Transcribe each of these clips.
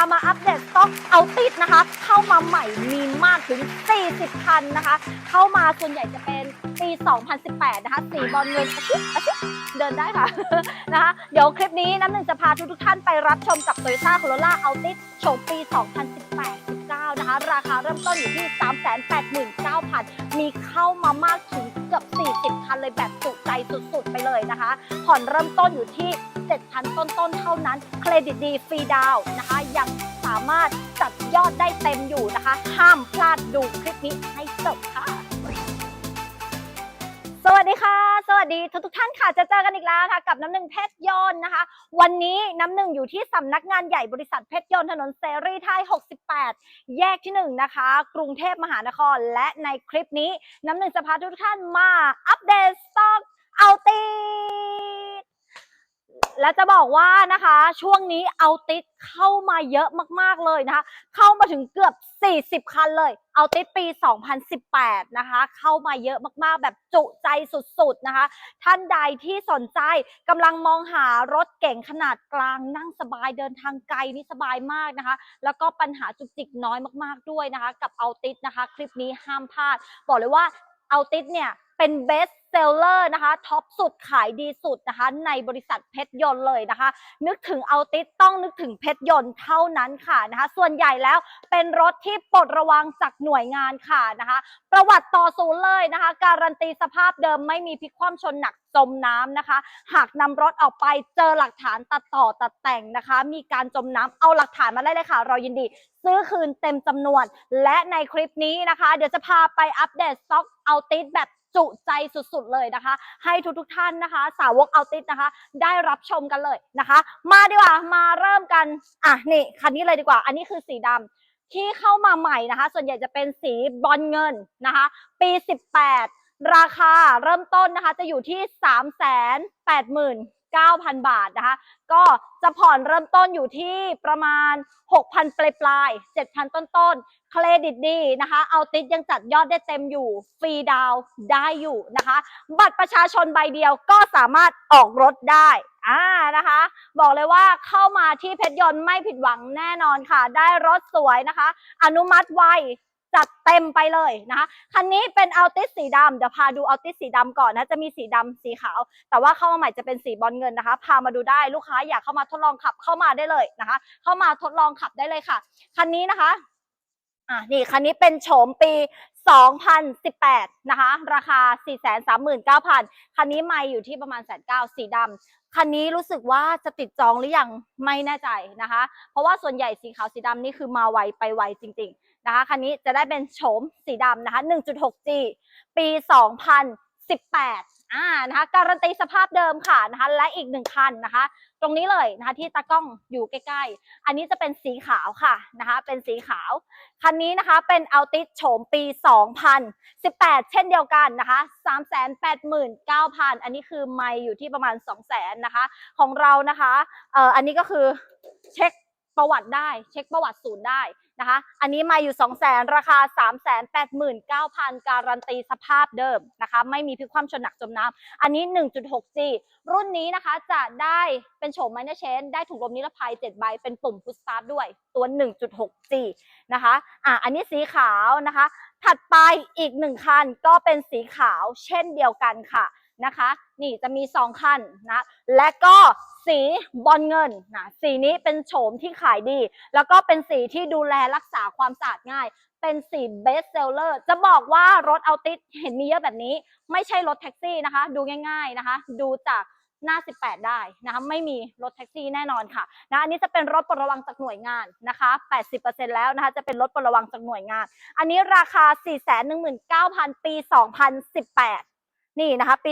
ามาอัปเดตสต็อกเอาติดนะคะ เข้ามาใหม่มีมากถึง 40 คันนะคะ เข้ามาส่วนใหญ่จะเป็นปี 2018 นะคะสีบอลเงินอาชิอาชิเดินได้ค่ะนะคะ เดี๋ยวคลิปนี้น้ำหนึ่งจะพาทุกทุกท่านไปรับชมกับ Toyota Corolla Altis โฉมปี 2018 นะคะ ราคาเริ่มต้นอยู่ที่ 389,000 มีเข้ามามากถึงเกือบ 40 คันเลยแบบจุใจสุดๆ ไปเลยนะคะ ผ่อนเริ่มต้นอยู่ที่ 7,000 ต้นๆ เท่านั้น เครดิตดีฟรีดาวน์นะคะ ยังสามารถจัดยอดได้เต็มอยู่นะคะ ห้ามพลาดดูคลิปนี้ให้จบค่ะ สวัสดีค่ะ สวัสดีทุกทุกท่านค่ะจะเจอกันอีกแล้วค่ะกับน้ำหนึ่งเพชรยนต์นะคะ วันนี้น้ำหนึ่งอยู่ที่สำนักงานใหญ่บริษัทเพชรยนต์ถนนเซรีไทย 68 แยกที่ 1 นะคะ กรุงเทพมหานคร และในคลิปนี้น้ำหนึ่งจะพาทุกท่านมาอัปเดตสต็อกเอาตี และจะบอกว่านะคะ ช่วงนี้เอาติดเข้ามาเยอะมากๆเลยนะคะ เข้ามาถึงเกือบ 40 คันเลย เอาติดปี 2018 นะคะ เข้ามาเยอะมากๆ แบบจุใจสุดๆนะคะ ท่านใดที่สนใจกำลังมองหารถเก่งขนาดกลางนั่งสบายเดินทางไกลนี่สบายมากนะคะ แล้วก็ปัญหาจุกจิกน้อยมากๆด้วยนะคะ กับเอาติดนะคะ คลิปนี้ห้ามพลาด บอกเลยว่าเอาติดเนี่ย เป็นเบสเซลเลอร์นะคะท็อปสุดขายดีสุดนะคะ ในบริษัทเพชรยนต์เลยนะคะ นึกถึงเอาติดต้องนึกถึงเพชรยนต์เท่านั้นค่ะนะคะ ส่วนใหญ่แล้วเป็นรถที่ปลดระวังจากหน่วยงานค่ะนะคะ ประวัติต่อศูนย์เลยนะคะ การันตีสภาพเดิมไม่มีพลิกคว่ำชนหนักจมน้ำนะคะ หากนำรถออกไปเจอหลักฐานตัดต่อตัดแต่งนะคะ มีการจมน้ำเอาหลักฐานมาได้เลยค่ะ เรายินดี ซื้อคืนเต็มจำนวน และในคลิปนี้นะคะ เดี๋ยวจะพาไปอัปเดตสต็อกเอาติดแบบ จุใจสุดๆเลยนะคะ ให้ทุกๆท่านนะคะ สาวกเอาติดนะคะ ได้รับชมกันเลยนะคะ มาดีกว่ามาเริ่มกันอะนี่คันนี้เลยดีกว่า อันนี้คือสีดำที่เข้ามาใหม่นะคะ ส่วนใหญ่จะเป็นสีบอลเงินนะคะ ปี 18 ราคาเริ่มต้นนะคะ จะอยู่ที่ 3 8 0 0 0 0 9,000 บาทนะคะ ก็จะผ่อนเริ่มต้นอยู่ที่ประมาณ 6,000 ปลายปลาย7,000 ต้นต้นเครดิตดีนะคะ เอาติดยังจัดยอดได้เต็มอยู่ ฟรีดาวได้อยู่นะคะ บัตรประชาชนใบเดียวก็สามารถออกรถได้อ่านะคะ บอกเลยว่าเข้ามาที่เพชรยนต์ไม่ผิดหวังแน่นอนค่ะ ได้รถสวยนะคะ อนุมัติไว จัดเต็มไปเลยนะคะ คันนี้เป็นอัลติสสีดำเดี๋ยวพาดูอัลติสสีดำก่อนนะ จะมีสีดำสีขาว แต่ว่าเข้ามาใหม่จะเป็นสีบอลเงินนะคะ พามาดูได้ลูกค้าอยากเข้ามาทดลองขับเข้ามาได้เลยนะคะ เข้ามาทดลองขับได้เลยค่ะ คันนี้นะคะอะนี่คันนี้เป็นโฉมปี 2018 นะคะ ราคา 439,000 คันนี้ไม่อยู่ที่ประมาณแสนเก้าสีดำคันนี้รู้สึกว่าจะติดจองหรือยังไม่แน่ใจนะคะ เพราะว่าส่วนใหญ่สีขาวสีดำนี่คือมาไวไปไวจริง ๆ นะคะคันนี้จะได้เป็นโฉมสีดำนะคะ 1.6G ปี 2018อ่านะคะการันตีสภาพเดิมค่ะนะคะและอีกหนึ่งคันนะคะ ตรงนี้เลยนะคะที่ตากล้องอยู่ใกล้ๆ อันนี้จะเป็นสีขาวค่ะนะคะเป็นสีขาว คันนี้นะคะเป็นอัลติสโฉมปี 2018 เช่นเดียวกันนะคะ389,000 อันนี้คือไม่อยู่ที่ประมาณ 200,000นะคะ ของเรานะคะเอ่ออันนี้ก็คือเช็คประวัติได้ เช็คประวัติศูนย์ได้ นะคะ อันนี้มาอยู่ 200,000ราคา 389,000 การันตีสภาพเดิมนะคะ ไม่มีพลิกคว่ำชนหนักจมน้ำอันนี้ 1.6G รุ่นนี้นะคะจะได้เป็นโฉมไมเนเชนได้ถุงลมนิรภัย 7 ใบ เป็นปุ่มพุชสตาร์ทด้วยตัว 1.6G นะคะอะอันนี้สีขาวนะคะ ถัดไปอีกหนึ่งคันก็เป็นสีขาวเช่นเดียวกันค่ะนะคะ นี่จะมี 2 คันนะ และก็สีบอลเงินนะสีนี้เป็นโฉมที่ขายดี แล้วก็เป็นสีที่ดูแลรักษาความสะอาดง่าย เป็นสีเบสเซลเลอร์จะบอกว่ารถเอาติสเห็นมีเยอะแบบนี้ ไม่ใช่รถแท็กซี่นะคะ ดูง่าย ๆนะคะ ดูจากหน้า 18 ได้นะคะไม่มีรถแท็กซี่แน่นอนค่ะนะอันนี้จะเป็นรถปลดระวังจากหน่วยงานนะคะ 80%แล้วนะคะจะเป็นรถปลดระวังจากหน่วยงาน อันนี้ราคา 419,000 ปี 2018 นี่นะคะ ปี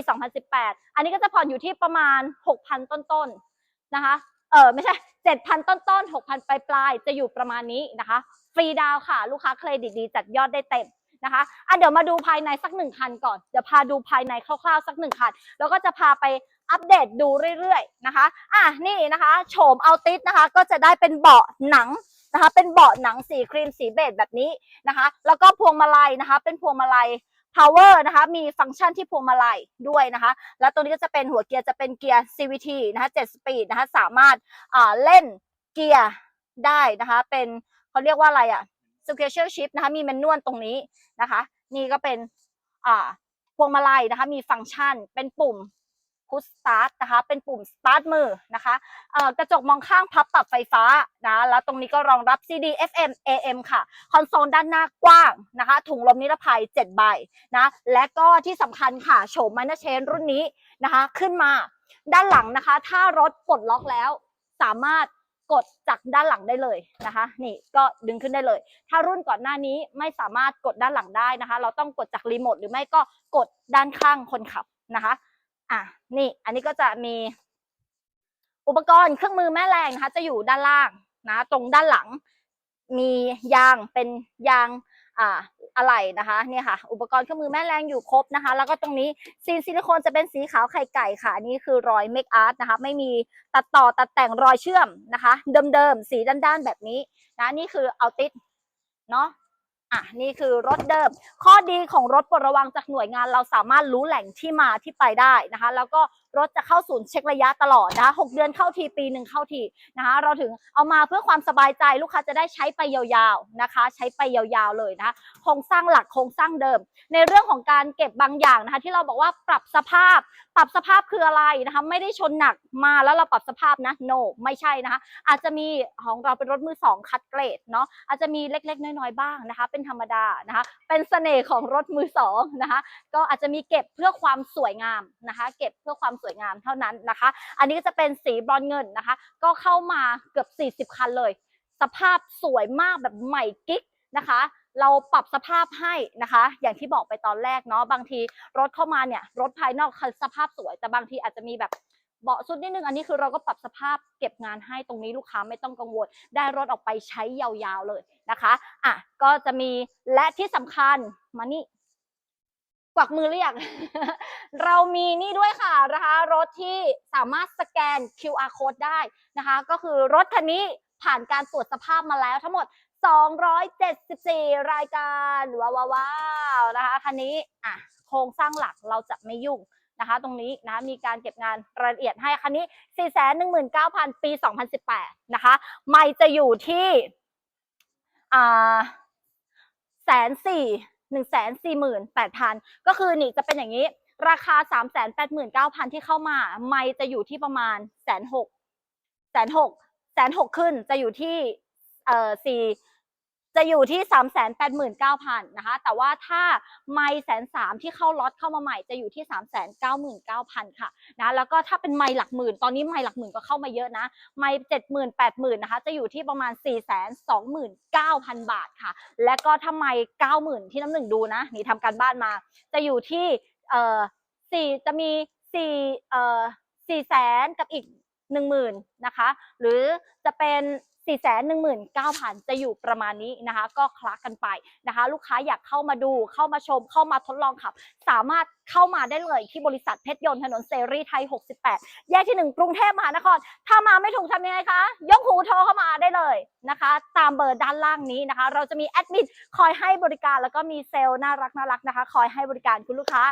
2018 อันนี้ก็จะผ่อนอยู่ที่ประมาณ 6,000 ต้นๆนะคะ เออไม่ใช่ 7,000 ต้นๆ6,000 ปลายๆจะอยู่ประมาณนี้นะคะ ฟรีดาวค่ะ ลูกค้าเครดิตดีจัดยอดได้เต็มนะคะอะเดี๋ยวมาดูภายในสักหนึ่งคันก่อน เดี๋ยวพาดูภายในคร่าวๆสักหนึ่งคัน แล้วก็จะพาไปอัปเดตดูเรื่อยๆนะคะ อะนี่นะคะโฉมเอาติสนะคะ ก็จะได้เป็นเบาะหนังนะคะ เป็นเบาะหนังสีครีมสีเบจแบบนี้นะคะ แล้วก็พวงมาลัยนะคะ เป็นพวงมาลัย power นะคะ มีฟังก์ชันที่พวงมาลัยด้วยนะคะ แล้วตัวนี้ก็จะเป็นหัวเกียร์จะเป็นเกียร์ CVT นะคะ7 speed นะคะ สามารถเล่นเกียร์ได้นะคะ เป็นเขาเรียกว่าอะไรอะ sequential shift นะคะ มีแมนนวลตรงนี้นะคะ นี่ก็เป็นพวงมาลัยนะคะ มีฟังก์ชัน เป็นปุ่ม push start นะคะ เป็นปุ่ม start มือนะคะกระจกมองข้างพับปรับไฟฟ้านะแล้วตรงนี้ก็รองรับ CD FM AM ค่ะ คอนโซลด้านหน้ากว้างนะคะ ถุงลมนิรภัย 7 ใบนะ และก็ที่สำคัญค่ะ โฉม Minor Chain รุ่นนี้นะคะ ขึ้นมาด้านหลังนะคะ ถ้ารถปลดล็อกแล้วสามารถกดจากด้านหลังได้เลยนะคะ นี่ก็ดึงขึ้นได้เลย ถ้ารุ่นก่อนหน้านี้ไม่สามารถกดด้านหลังได้นะคะ เราต้องกดจากรีโมทหรือไม่ก็กดด้านข้างคนขับนะคะ อะนี่อันนี้ก็จะมี อุปกรณ์เครื่องมือแม่แรงนะคะ จะอยู่ด้านล่างนะ ตรงด้านหลัง มียางเป็นยางอ่าอะไรนะคะเนี่ยค่ะ อุปกรณ์เครื่องมือแม่แรงอยู่ครบนะคะ แล้วก็ตรงนี้ซีนซิลิโคนจะเป็นสีขาวไข่ไก่ค่ะอันนี้คือรอยเมคอาร์ตนะคะ ไม่มีตัดต่อตัดแต่งรอยเชื่อมนะคะ เดิมๆ สีด้านๆ แบบนี้นะนี่คือเอาติดเนาะ อะนี่คือรถเดิม ข้อดีของรถปลดระวังจากหน่วยงานเราสามารถรู้แหล่งที่มาที่ไปได้นะคะ แล้วก็รถจะเข้าศูนย์เช็คระยะตลอดนะหกเดือนเข้าทีปีหนึ่งเข้าทีนะคะ เราถึงเอามาเพื่อความสบายใจลูกค้าจะได้ใช้ไปยาวๆนะคะ ใช้ไปยาวๆเลยนะคะโครงสร้างหลักโครงสร้างเดิม ในเรื่องของการเก็บบางอย่างนะคะ ที่เราบอกว่าปรับสภาพ ปรับสภาพคืออะไรนะคะ ไม่ได้ชนหนักมาแล้วเราปรับสภาพนะ no ไม่ใช่นะคะ อาจจะมีของเราเป็นรถมือสองคัดเกรดเนาะอาจจะมีเล็กๆ น้อยๆ บ้างนะคะ เป็นธรรมดานะคะ เป็นเสน่ห์ของรถมือสองนะคะก็อาจจะมีเก็บเพื่อความสวยงามนะคะ เก็บเพื่อความสวยงามเท่านั้นนะคะ อันนี้ก็จะเป็นสีบรอนเงินนะคะ ก็เข้ามาเกือบ 40 คันเลย สภาพสวยมากแบบใหม่กิ๊กนะคะ เราปรับสภาพให้นะคะ อย่างที่บอกไปตอนแรกเนาะบางทีรถเข้ามาเนี่ยรถภายนอกสภาพสวย แต่บางทีอาจจะมีแบบเบาะสุดนิดนึงอันนี้คือเราก็ปรับสภาพเก็บงานให้ตรงนี้ลูกค้าไม่ต้องกังวล ได้รถออกไปใช้ยาวๆเลยนะคะอะก็จะมีและที่สำคัญมานี่กวักมือเรียก เรามีนี่ด้วยค่ะนะคะ รถที่สามารถสแกน QR code ได้นะคะ ก็คือรถคันนี้ผ่านการตรวจสภาพมาแล้วทั้งหมด 274 รายการว้าวว้าวาวนะคะคันนี้อะโครงสร้างหลักเราจะไม่ยุ่งนะคะ ตรงนี้นะมีการเก็บงานรายละเอียดให้คันนี้ 419,000 ปี 2018 นะคะ ไม่จะอยู่ที่อ่าแสนสี่หนึ่งแสนสี่หมื่นแปดพันก็คือนี่จะเป็นอย่างนี้ ราคาสามแสนแปดหมื่นเก้าพันที่เข้ามา ไม่จะอยู่ที่ประมาณแสนหกแสนหกแสนหกขึ้นจะอยู่ที่ เอ่อสี่จะอยู่ที่สามแสนแปดหมื่นเก้าพันนะคะ แต่ว่าถ้าไม่แสนสามที่เข้าล็อตเข้ามาใหม่จะอยู่ที่สามแสนเก้าหมื่นเก้าพันค่ะนะแล้วก็ถ้าเป็นไม่หลักหมื่น ตอนนี้ไม่หลักหมื่นก็เข้ามาเยอะนะ ไม่เจ็ดหมื่นแปดหมื่นนะคะจะอยู่ที่ประมาณสี่แสนสองหมื่นเก้าพันบาทค่ะ และก็ถ้าไม่เก้าหมื่นที่น้ำหนึ่งดูนะ นี่ทำการบ้านมา จะอยู่ที่เอ่อสี่จะมีสี่เอ่อสี่แสนกับอีกหนึ่งหมื่นนะคะ หรือจะเป็น สี่แสนหนึ่งหมื่นเก้าพันจะอยู่ประมาณนี้นะคะ ก็คลักกันไปนะคะ ลูกค้าอยากเข้ามาดูเข้ามาชม เข้ามาทดลองขับ สามารถเข้ามาได้เลยที่บริษัทเพชรยนต์ถนนเสรีไทย 68 แยกที่ 1 กรุงเทพมหานคร ถ้ามาไม่ถูกทำยังไงคะ ยกหูโทรเข้ามาได้เลยนะคะ ตามเบอร์ด้านล่างนี้นะคะ เราจะมีแอดมินคอยให้บริการแล้วก็มีเซลล์น่ารักน่ารักนะคะ คอยให้บริการคุณลูกค้า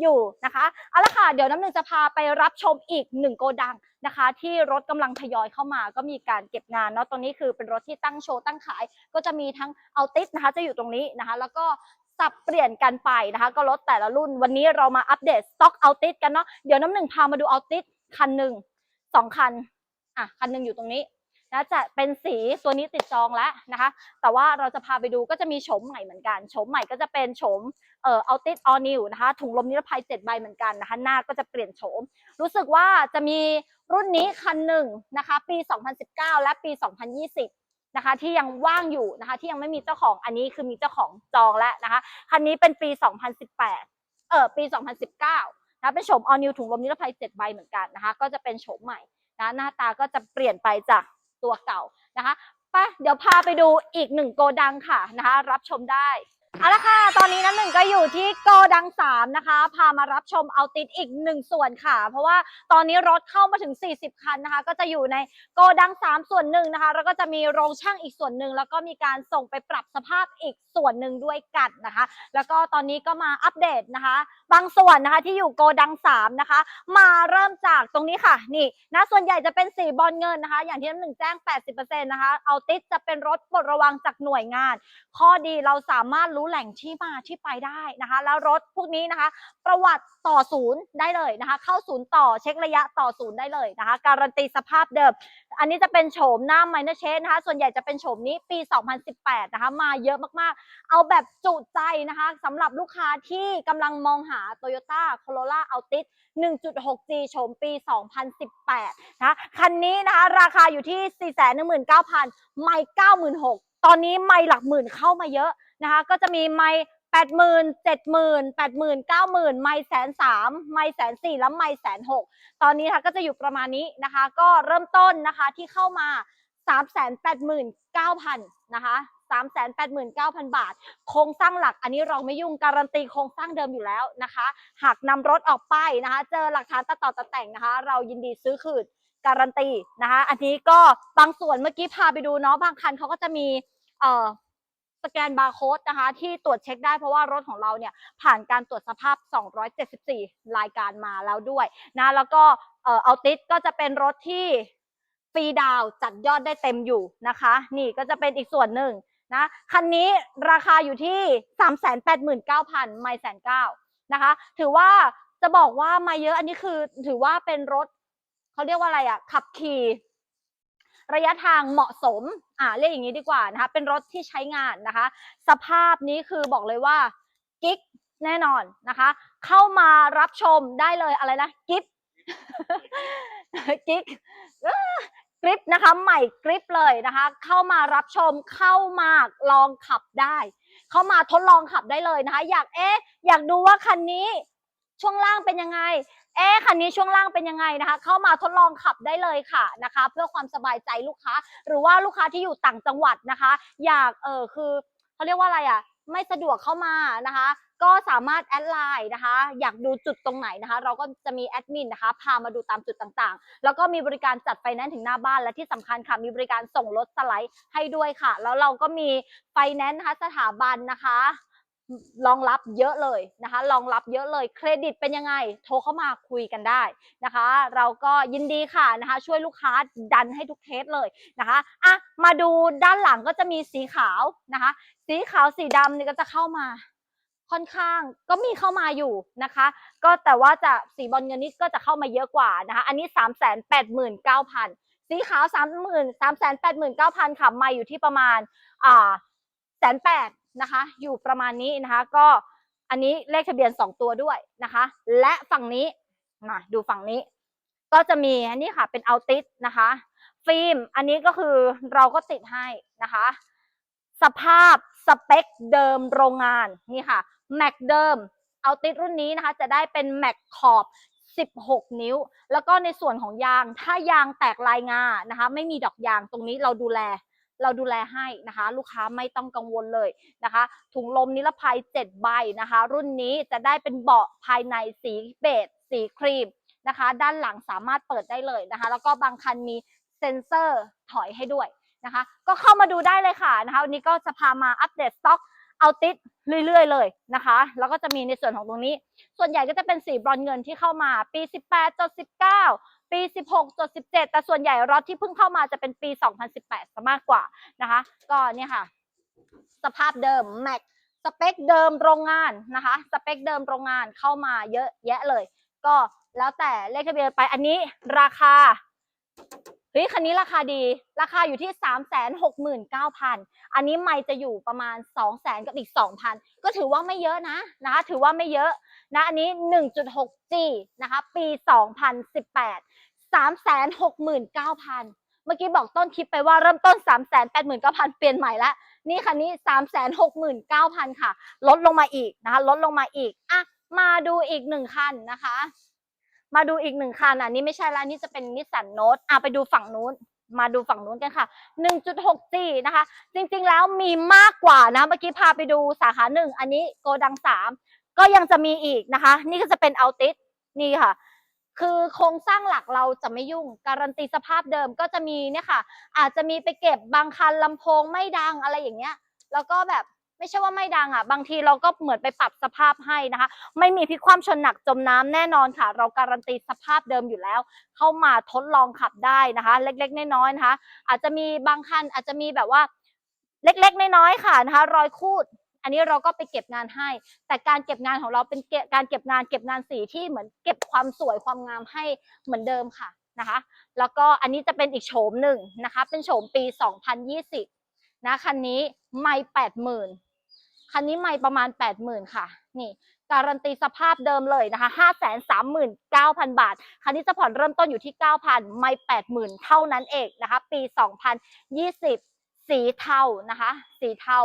อยู่นะคะเอาละค่ะ เดี๋ยวน้ำหนึ่งจะพาไปรับชมอีกหนึ่งโกดังนะคะ ที่รถกำลังทยอยเข้ามา ก็มีการเก็บงานเนาะตรงนี้คือเป็นรถที่ตั้งโชว์ตั้งขาย ก็จะมีทั้งเอาติสนะคะ จะอยู่ตรงนี้นะคะ แล้วก็สับเปลี่ยนกันไปนะคะ ก็รถแต่ละรุ่นวันนี้เรามาอัปเดตสต็อกเอาติสกันเนาะเดี๋ยวน้ำหนึ่งพามาดูเอาติสคันหนึ่งสองคันอะคันหนึ่งอยู่ตรงนี้ นะจะเป็นสีตัวนี้ติดจองแล้วนะคะ แต่ว่าเราจะพาไปดูก็จะมีโฉมใหม่เหมือนกันโฉมใหม่ก็จะเป็นโฉมเอ่อเอาติสออนิวนะคะ ถุงลมนิรภัย 7 ใบเหมือนกันนะคะ หน้าก็จะเปลี่ยนโฉม รู้สึกว่าจะมีรุ่นนี้คันหนึ่งนะคะ ปี 2019 และปี 2020นะคะที่ยังว่างอยู่นะคะที่ยังไม่มีเจ้าของอันนี้คือมีเจ้าของจองแล้วนะคะคันนี้เป็นปี 2018 เออปี 2019นะเป็นโฉม all new ถุงลมนิรภัย 7 ใบเหมือนกันนะคะก็จะเป็นโฉมใหม่นะหน้าตาก็จะเปลี่ยนไปจาก ตัวเก่านะคะไปเดี๋ยวพาไปดูอีกหนึ่งโกดังค่ะนะคะ รับชมได้เอาละค่ะ ตอนนี้น้ำหนึ่งก็อยู่ที่โกดังสามนะคะ พามารับชมเอาติดอีกหนึ่งส่วนค่ะ เพราะว่าตอนนี้รถเข้ามาถึง 40 คันนะคะ ก็จะอยู่ในโกดังสามส่วนหนึ่งนะคะ แล้วก็จะมีโรงช่างอีกส่วนหนึ่ง แล้วก็มีการส่งไปปรับสภาพอีก ส่วนหนึ่งด้วยกันนะคะ แล้วก็ตอนนี้ก็มาอัปเดตนะคะ บางส่วนนะคะที่อยู่โกดังสามนะคะ มาเริ่มจากตรงนี้ค่ะ นี่นะส่วนใหญ่จะเป็นสีบอลเงินนะคะ อย่างที่น้ำหนึ่งแจ้ง 80%นะคะเอาติดจะเป็นรถปลดระวังจากหน่วยงาน ข้อดีเราสามารถรู้แหล่งที่มาที่ไปได้นะคะ แล้วรถพวกนี้นะคะ ประวัติต่อศูนย์ได้เลยนะคะ เข้าศูนย์ต่อเช็คระยะต่อศูนย์ได้เลยนะคะ การันตีสภาพเดิม อันนี้จะเป็นโฉมหน้า minor change นะคะ ส่วนใหญ่จะเป็นโฉมนี้ปี 2018 นะคะ มาเยอะมากเอาแบบจุใจนะคะสำหรับลูกค้าที่กำลังมองหา Toyota Corolla Altis 1.6G โฉมปี 2018นะคะคันนี้นะคะราคาอยู่ที่ 419,000 ไม่ 96,000 ตอนนี้ไม่หลักหมื่นเข้ามาเยอะนะคะ ก็จะมีไม่แปดหมื่นเจ็ดหมื่นแปดหมื่นเก้าหมื่นไม่แสนสามไม่แสนสี่แล้วไม่แสนหกตอนนี้นะคะก็จะอยู่ประมาณนี้นะคะ ก็เริ่มต้นนะคะที่เข้ามาสามแสนแปดหมื่นเก้าพันนะคะ สามแสนแปดหมื่นเก้าพันบาท โครงสร้างหลักอันนี้เราไม่ยุ่งการันตีโครงสร้างเดิมอยู่แล้วนะคะ หากนำรถออกไปนะคะ เจอหลักฐานตัดต่อตัดแต่งนะคะ เรายินดีซื้อคืนการันตีนะคะ อันนี้ก็บางส่วนเมื่อกี้พาไปดูเนาะบางคันเขาก็จะมีเอ่อสแกนบาร์โค้ดนะคะ ที่ตรวจเช็คได้เพราะว่ารถของเราเนี่ยผ่านการตรวจสภาพ 274 รายการมาแล้วด้วยนะแล้วก็เอ่อเอาติสก็จะเป็นรถที่ฟรีดาวจัดยอดได้เต็มอยู่นะคะ นี่ก็จะเป็นอีกส่วนหนึ่ง นะคันนี้ราคาอยู่ที่ 389,000ไม่แสนเก้านะคะ ถือว่าจะบอกว่ามาเยอะอันนี้คือถือว่าเป็นรถเขาเรียกว่าอะไรอะขับขี่ระยะทางเหมาะสม อ่าเรียกอย่างนี้ดีกว่านะคะ เป็นรถที่ใช้งานนะคะ สภาพนี้คือบอกเลยว่ากิ๊กแน่นอนนะคะ เข้ามารับชมได้เลยอะไรนะกิ๊บกิ๊ก กริปนะคะใหม่กริปเลยนะคะ เข้ามารับชมเข้ามาลองขับได้ เข้ามาทดลองขับได้เลยนะคะ อยากเอ๊ะอยากดูว่าคันนี้ช่วงล่างเป็นยังไง เอ๊ะคันนี้ช่วงล่างเป็นยังไงนะคะ เข้ามาทดลองขับได้เลยค่ะนะคะ เพื่อความสบายใจลูกค้า หรือว่าลูกค้าที่อยู่ต่างจังหวัดนะคะ อยากเออคือเขาเรียกว่าอะไรอะ ไม่สะดวกเข้ามานะคะ ก็สามารถแอดไลน์นะคะ อยากดูจุดตรงไหนนะคะ เราก็จะมีแอดมินนะคะ พามาดูตามจุดต่างๆ แล้วก็มีบริการจัดไฟแนนซ์ถึงหน้าบ้านและที่สำคัญค่ะมีบริการส่งรถสไลด์ให้ด้วยค่ะ แล้วเราก็มีไฟแนนซ์นะคะสถาบันนะคะ รองรับเยอะเลยนะคะรองรับเยอะเลยเครดิตเป็นยังไง โทรเข้ามาคุยกันได้นะคะ เราก็ยินดีค่ะนะคะ ช่วยลูกค้าดันให้ทุกเทสเลยนะคะอะมาดูด้านหลังก็จะมีสีขาวนะคะ สีขาวสีดำนี่ก็จะเข้ามาค่อนข้างก็มีเข้ามาอยู่นะคะ ก็แต่ว่าจะสีบอลเงินนี้ก็จะเข้ามาเยอะกว่านะคะ อันนี้สามแสนแปดหมื่นเก้าพันสีขาวสามหมื่นสามแสนแปดหมื่นเก้าพันค่ะมาอยู่ที่ประมาณอ่าแสนแปด นะคะ อยู่ประมาณนี้นะคะ ก็อันนี้เลขทะเบียนสองตัวด้วยนะคะ และฝั่งนี้มาดูฝั่งนี้ ก็จะมีอันนี้ค่ะเป็นเอาติสนะคะ ฟิล์มอันนี้ก็คือเราก็ติดให้นะคะ สภาพสเปคเดิมโรงงานนี่ค่ะแม็กเดิมเอาติดรุ่นนี้นะคะ จะได้เป็นแม็กขอบ16 นิ้ว แล้วก็ในส่วนของยาง ถ้ายางแตกลายงานะคะ ไม่มีดอกยางตรงนี้เราดูแล เราดูแลให้นะคะ ลูกค้าไม่ต้องกังวลเลยนะคะ ถุงลมนิรภัย 7 ใบนะคะ รุ่นนี้จะได้เป็นเบาะภายในสีเบจสีครีมนะคะ ด้านหลังสามารถเปิดได้เลยนะคะ แล้วก็บางคันมีเซ็นเซอร์ถอยให้ด้วยนะคะ ก็เข้ามาดูได้เลยค่ะนะคะวันนี้ก็จะพามาอัปเดตสต็อกเอาติดเรื่อยๆเลยนะคะ แล้วก็จะมีในส่วนของตรงนี้ ส่วนใหญ่ก็จะเป็นสีบรอนเงินที่เข้ามาปี 18จด19 ปี 16จด17 แต่ส่วนใหญ่รถที่เพิ่งเข้ามาจะเป็นปี 2018ซะมากกว่านะคะ ก็เนี่ยค่ะ สภาพเดิมแม็กสเปคเดิมโรงงานนะคะ สเปคเดิมโรงงานเข้ามาเยอะแยะเลย ก็แล้วแต่เลขทะเบียนไปอันนี้ราคา เฮ้ยคันนี้ราคาดี ราคาอยู่ที่ 3 6 9 0 0 0 อันนี้ไม่จะอยู่ประมาณ 2 0 0 0 0 0กับอีก 2,000 ก็ถือว่าไม่เยอะนะนะคะ ถือว่าไม่เยอะนะ อันนี้ 1.6G นะคะ ปี 2018 369,000 เมื่อกี้บอกต้นคลิปไปว่าเริ่มต้น 389,000 เปลี่ยนใหม่แล้วนี่คันนี้ 369,000 ค่ะ ลดลงมาอีกนะคะ ลดลงมาอีก อะ มาดูอีกหนึ่งคันนะคะ มาดูอีกหนึ่งคันอันนี้ไม่ใช่ละนี่จะเป็นนิสสันโนตอะไปดูฝั่งนู้น มาดูฝั่งนู้นกันค่ะ 1.6G นะคะ จริงๆแล้วมีมากกว่านะ เมื่อกี้พาไปดูสาขาหนึ่งอันนี้โกดังสามก็ยังจะมีอีกนะคะ นี่ก็จะเป็นเอาติสนี่ค่ะ คือโครงสร้างหลักเราจะไม่ยุ่ง การันตีสภาพเดิมก็จะมีเนี่ยค่ะ อาจจะมีไปเก็บบางคันลำโพงไม่ดังอะไรอย่างเงี้ย แล้วก็แบบ ไม่ใช่ว่าไม่ดังอะ บางทีเราก็เหมือนไปปรับสภาพให้นะคะ ไม่มีพลิกความชนหนักจมน้ำแน่นอนค่ะ เราการันตีสภาพเดิมอยู่แล้ว เข้ามาทดลองขับได้นะคะ เล็กๆน้อยๆนะคะ อาจจะมีบางคันอาจจะมีแบบว่าเล็กๆน้อยๆค่ะนะคะ รอยคูดอันนี้เราก็ไปเก็บงานให้ แต่การเก็บงานของเราเป็นเก็บการเก็บงานเก็บงานสีที่เหมือนเก็บความสวยความงามให้เหมือนเดิมค่ะนะคะ แล้วก็อันนี้จะเป็นอีกโฉมหนึ่งนะคะ เป็นโฉมปี 2020 นะคันนี้ไม่แปดหมื่นคันนี้ไม่ประมาณแปดหมื่นค่ะ นี่ การันตีสภาพเดิมเลยนะคะห้าแสนสามหมื่นเก้าพันบาท คันนี้จะผ่อนเริ่มต้นอยู่ที่เก้าพันไม่แปดหมื่นเท่านั้นเองนะคะ ปีสองพันยี่สิบสีเทานะคะ สีเทา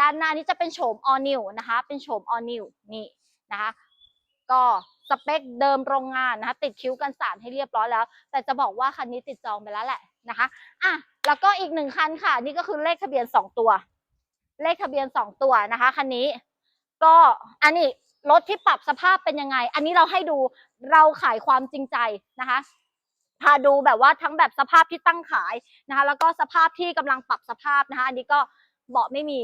ด้านหน้านี้จะเป็นโฉม all new นะคะ เป็นโฉม all new นี่นะคะ ก็สเปคเดิมโรงงานนะคะ ติดคิ้วกันสารให้เรียบร้อยแล้ว แต่จะบอกว่าคันนี้ติดจองไปแล้วแหละ นะคะอะแล้วก็อีกหนึ่งคันค่ะ นี่ก็คือเลขทะเบียนสองตัว เลขทะเบียนสองตัวนะคะคันนี้ ก็อันนี้รถที่ปรับสภาพเป็นยังไง อันนี้เราให้ดูเราขายความจริงใจนะคะพาดูแบบว่าทั้งแบบสภาพที่ตั้งขายนะคะ แล้วก็สภาพที่กำลังปรับสภาพนะคะ อันนี้ก็เบาะไม่มี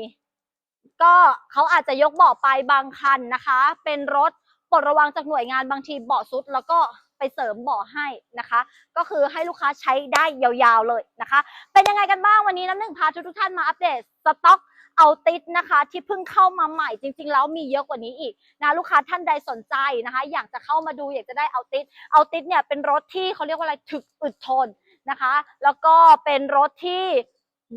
ก็เขาอาจจะยกเบาะไปบางคันนะคะ เป็นรถปลดระวังจากหน่วยงานบางทีเบาะซุดแล้วก็ ไปเสริมบาะให้นะคะ ก็คือให้ลูกค้าใช้ได้ยาวๆเลยนะคะ เป็นยังไงกันบ้างวันนี้น้ำหนึ่งพาทุกๆท่านมาอัปเดตสต็อกเอาติดนะคะที่เพิ่งเข้ามาใหม่จริง ๆ แล้วมีเยอะกว่านี้อีกนะลูกค้าท่านใดสนใจนะคะ อยากจะเข้ามาดูอยากจะได้เอาติดเอาติดเนี่ยเป็นรถที่เขาเรียกว่าอะไรถึกอึดทนนะคะ แล้วก็เป็นรถที่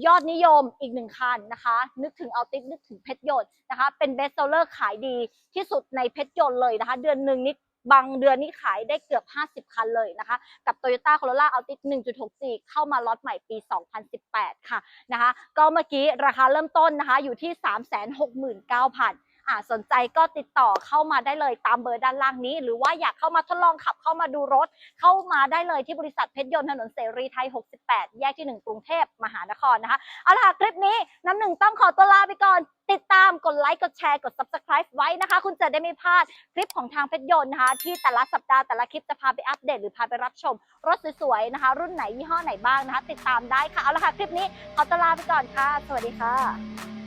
ยอดนิยมอีกหนึ่งคันนะคะ นึกถึงเอาติดนึกถึงเพชรยนต์นะคะ เป็นเบสเซลเลอร์ขายดีที่สุดในเพชรยนต์เลยนะคะ เดือนหนึ่งนี่ บางเดือนนี่ขายได้เกือบ 50 คันเลยนะคะ กับ Toyota Corolla Altis 1.6G เข้ามาล็อตใหม่ปี 2018 ค่ะนะคะ ก็เมื่อกี้ราคาเริ่มต้นนะคะอยู่ที่ 369,000 สนใจก็ติดต่อเข้ามาได้เลยตามเบอร์ด้านล่างนี้ หรือว่าอยากเข้ามาทดลองขับเข้ามาดูรถ เข้ามาได้เลยที่บริษัทเพชรยนต์ถนนเสรีไทย 68 แยกที่ 1 กรุงเทพมหานครนะคะเอาล่ะค่ะคลิปนี้น้ำหนึ่งต้องขอตัวลาไปก่อน ติดตามกดไลค์กดแชร์กด subscribe ไว้นะคะ คุณจะได้ไม่พลาดคลิปของทางเพชรยนต์นะคะ ที่แต่ละสัปดาห์แต่ละคลิปจะพาไปอัปเดต หรือพาไปรับชม รถสวยๆนะคะ รุ่นไหนยี่ห้อไหนบ้างนะคะ ติดตามได้ค่ะเอาละค่ะคลิปนี้ขอตัวลาไปก่อนค่ะ สวัสดีค่ะ